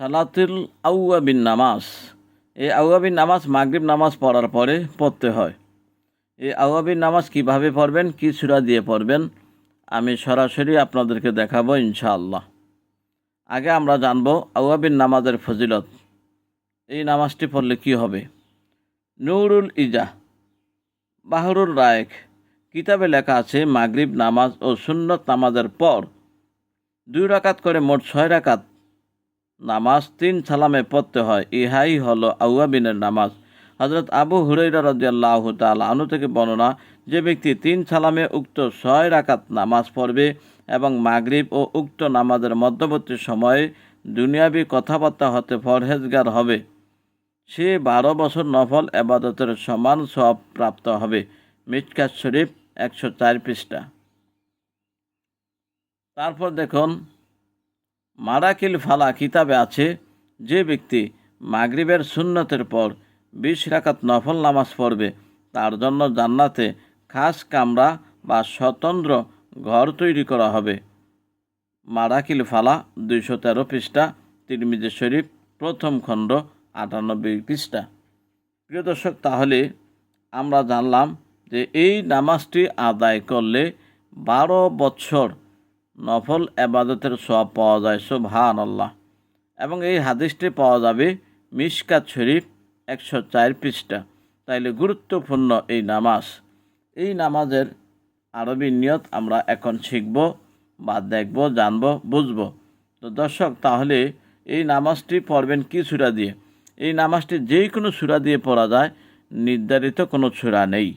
সালাতুল আউয়াবিন নামাজ। এই আউয়াবিন নামাজ মাগরিব নামাজ পড়ার পরে পড়তে হয়। এই আউয়াবিন নামাজ কীভাবে পড়বেন, কি সূরা দিয়ে পড়বেন, আমি সরাসরি আপনাদেরকে দেখাবো ইনশাআল্লাহ। আগে আমরা জানব আউয়াবিন নামাজের ফজিলত। এই নামাজটি পড়লে কি হবে? নুরুল ইজা, বাহরুল রায়েক, কিতাবে লেখা আছে, মাগরিব নামাজ ও সুন্নত নামাজের পর দুই রাকাত করে মোট ছয় রাকাত নামাজ তিন সালামে পড়তে হয়। ইহাই হলো আউয়াবিনের নামাজ। হজরত আবু হুরাইরা রদিয়াল্লাহ তাল আনু থেকে বর্ণনা, যে ব্যক্তি তিন সালামে উক্ত ছয় রাকাত নামাজ পড়বে এবং মাগরিব ও উক্ত নামাজের মধ্যবর্তী সময়ে দুনিয়াবি কথাবার্তা হতে ফরহেজগার হবে। সে বারো বছর নফল এবাদতের সমান সব প্রাপ্ত হবে। মিটকাত শরীফ একশো চার পৃষ্ঠা। তারপর দেখুন মারাকিল ফালা কিতাবে আছে, যে ব্যক্তি মাগরিবের সুন্নতের পর বিশ রাকাত নফল নামাজ পড়বে, তার জন্য জান্নাতে খাস কামরা বা স্বতন্ত্র ঘর তৈরি করা হবে। মারাকিল ফালা দুইশো তেরো পৃষ্ঠা, তিরমিজে শরীফ, প্রথম খণ্ড, আটানব্বই পৃষ্ঠা। প্রিয় দর্শক, তাহলে আমরা জানলাম যে এই নামাজটি আদায় করলে বারো বছর নফল এবাদতের সব পাওয়া যায় সুবহান আল্লাহ এবং এই হাদিসটি পাওয়া যাবে মিশকাত শরীফ একশো চার পৃষ্ঠা। তাইলে গুরুত্বপূর্ণ এই নামাজ। এই নামাজের আরবি নিয়ত আমরা এখন শিখব বা দেখব, জানব, বুঝব। তো দর্শক, তাহলে এই নামাজটি পড়বেন কি সুরা দিয়ে? এই নামাজটি যে কোনো সুরা দিয়ে পড়া যায়, নির্ধারিত কোনো সুরা নেই।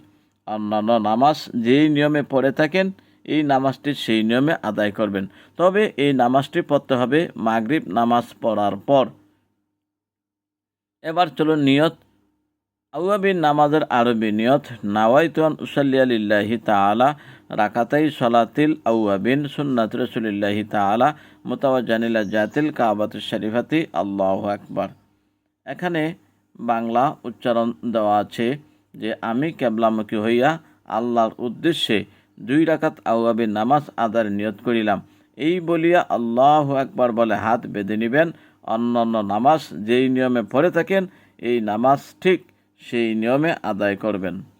অন্যান্য নামাজ যেই নিয়মে পড়ে থাকেন এই নামাজটি সেই নিয়মে আদায় করবেন। তবে এই নামাজটি পড়তে হবে মাগরিব নামাজ পড়ার পর। এবার চলুন নিয়ত। আউয়াবিন নামাজের আরবি নিয়ত নাওয়াইতুয়ান উসাল্লি আলিল্লাহি তাআলা, রাকাতাই সলাতিল আউয়াবিন সুন্নাত রসুলিল্লাহি তাআলা মুতাওয়াজ্জানিলা জাতিল কাবাত শরীফাতি, আল্লাহ আকবার। এখানে বাংলা উচ্চারণ দেওয়া আছে যে, আমি কেবলামুখী হইয়া আল্লাহর উদ্দেশ্যে দুই রাকাত আওয়াবে নামাজ আদার নিয়ত করিলাম। এই বলিয়া আল্লাহ একবার বলে হাত বেঁধে নিবেন। অন্যান্য নামাজ যেই নিয়মে পড়ে থাকেন, এই নামাজ ঠিক সেই নিয়মে আদায় করবেন।